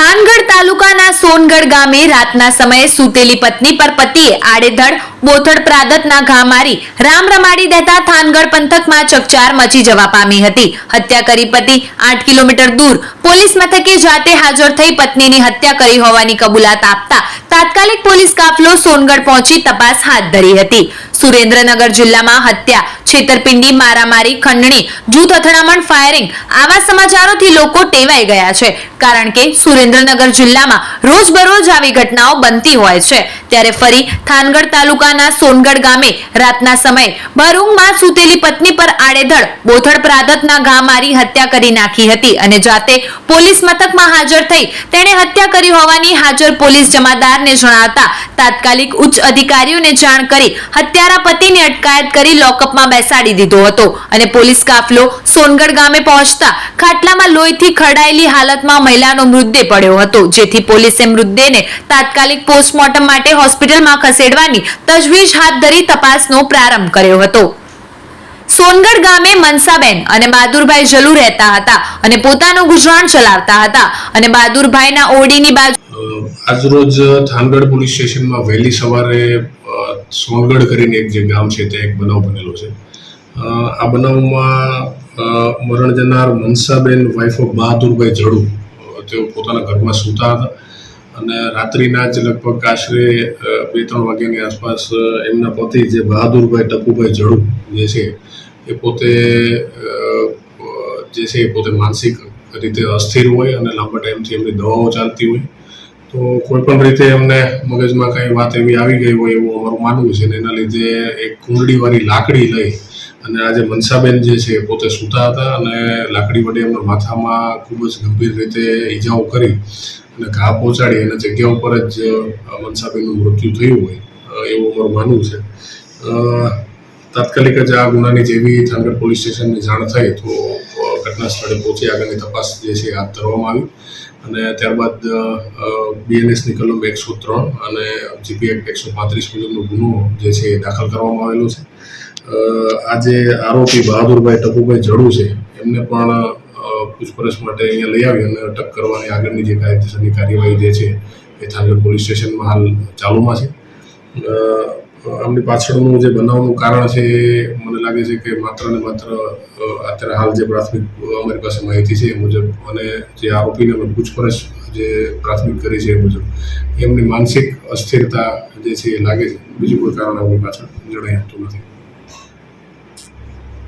થાનગઢ તાલુકાના સોનગઢ ગામે રાતના સમયે સૂતેલી પત્ની પર પતિએ આડેધડ બોથડ પ્રાદતના ઘા મારી રામ રમાડી દેતા થાનગઢ પંથકમાં ચકચાર મચી જવા પામી હતી. હત્યા કરી પતિ આઠ કિલોમીટર દૂર પોલીસ મથકે જાતે હાજર થઈ પત્નીની હત્યા કરી હોવાની કબૂલાત આપતા તાત્કાલિક પોલીસ કાફલો સોનગઢ પહોંચી તપાસ હાથ ધરી હતી. સુરેન્દ્રનગર જિલ્લામાં હત્યા, છેતરપિંડી, મારામારી, ખંડણી, જૂથ અથડામણ, ફાયરિંગ આવા સમાચારોથી લોકો ટેવાઈ ગયા છે. કારણ કે સુરેન્દ્રનગર જિલ્લામાં રોજબરોજ આવી ઘટનાઓ બનતી હોય છે. ત્યારે ફરી થાનગઢ તાલુકાના સોનગઢ ગામે રાતના સમયે ભરૂંગમાં સૂતેલી પત્ની પર આડેધડ બોથડ પ્રાદતના ઘા મારી હત્યા કરી નાખી હતી અને જાતે પોલીસ મથકમાં હાજર થઈ તેણે હત્યા કરી હોવાની હાજર પોલીસ જમાદારને જણાવતા તાત્કાલિક ઉચ્ચ અધિકારીઓને જાણ કરી હત્યારા પતિની અટકાયત કરી લોકઅપમાં બેસાડી દીધો હતો અને પોલીસ કાફલો સોનગઢ ગામે પહોંચતા ખાટલામાં લોહીથી ખરડાયેલી હાલતમાં મહિલાનો મૃતદેહ પડ્યો હતો, જેથી પોલીસે મૃતદેહને તાત્કાલિક પોસ્ટમોર્ટમ માટે હોસ્પિટલમાં ખસેડવાની તજવીજ હાથ ધરી તપાસનો પ્રારંભ કર્યો હતો. સોનગઢ ગામે મનસાબેન અને બહાદુરભાઈ જલુ રહેતા હતા અને પોતાનું ગુજરાન ચલાવતા હતા અને બહાદુરભાઈના ઓડીની બાજુ આજરોજ થાનગઢ પોલીસ સ્ટેશનમાં વહેલી સવારે સોનગઢ કરીને એક જે ગામ છે તે એક બનાવ બનેલો છે. આ બનાવમાં મરણ જનાર મનસાબેન વાઇફ ઓફ બહાદુરભાઈ જડુ તેઓ પોતાના ઘરમાં સૂતા હતા અને રાત્રિના જ લગભગ આશરે બે ત્રણ વાગ્યાની આસપાસ એમના પતિ જે બહાદુરભાઈ ટપુભાઈ જડુ જે છે, એ પોતે જે છે એ પોતે માનસિક રીતે અસ્થિર હોય અને લાંબા ટાઈમથી એમની દવાઓ ચાલતી હોય. તો કોઈ પણ રીતે એમને મગજમાં કઈ વાત એવી આવી ગઈ હોય એવું અમારું માનવું છે ને એના લીધે એક કુંડળીવાળી લાકડી લઈ અને આજે મનસાબેન જે છે એ પોતે સૂતા હતા અને લાકડી વડે એમના માથામાં ખૂબ જ ગંભીર રીતે ઈજાઓ કરી અને ઘા પહોંચાડી અને જગ્યા ઉપર જ મનસાબેનનું મૃત્યુ થયું હોય એવું અમારું માનવું છે. તાત્કાલિક જ આ ગુનાની જેવી થાનગઢ પોલીસ સ્ટેશનની જાણ થઈ તો ઘટના સ્થળે પહોંચી આગળની તપાસ જે છે હાથ ધરવામાં આવી. અને ત્યારબાદ બીએનએસની કલમ એકસો ત્રણ અને જીપી એક્ટ એકસો પાંત્રીસ મુજબનો ગુનો જે છે એ દાખલ કરવામાં આવેલો છે. આજે આરોપી બહાદુરભાઈ ટપુભાઈ જડુ છે, એમને પણ પૂછપરછ માટે અહીંયા લઈ આવી અને અટક કરવાની આગળની જે કાયદેસરની કાર્યવાહી જે છે એ થાનગઢ પોલીસ સ્ટેશનમાં હાલ ચાલુમાં છે. આમની પાછળનું જે બનાવનું કારણ છે એ મને લાગે છે કે માત્ર ને માત્ર અત્યારે હાલ જે પ્રાથમિક અમારી પાસે માહિતી છે એ મુજબ અને જે આરોપીને અમે પૂછપરછ જે પ્રાથમિક કરી છે એ મુજબ, એમની માનસિક અસ્થિરતા જે છે એ લાગે છે. બીજું કોઈ કારણ આમની પાછળ જણાઈ આપતું નથી.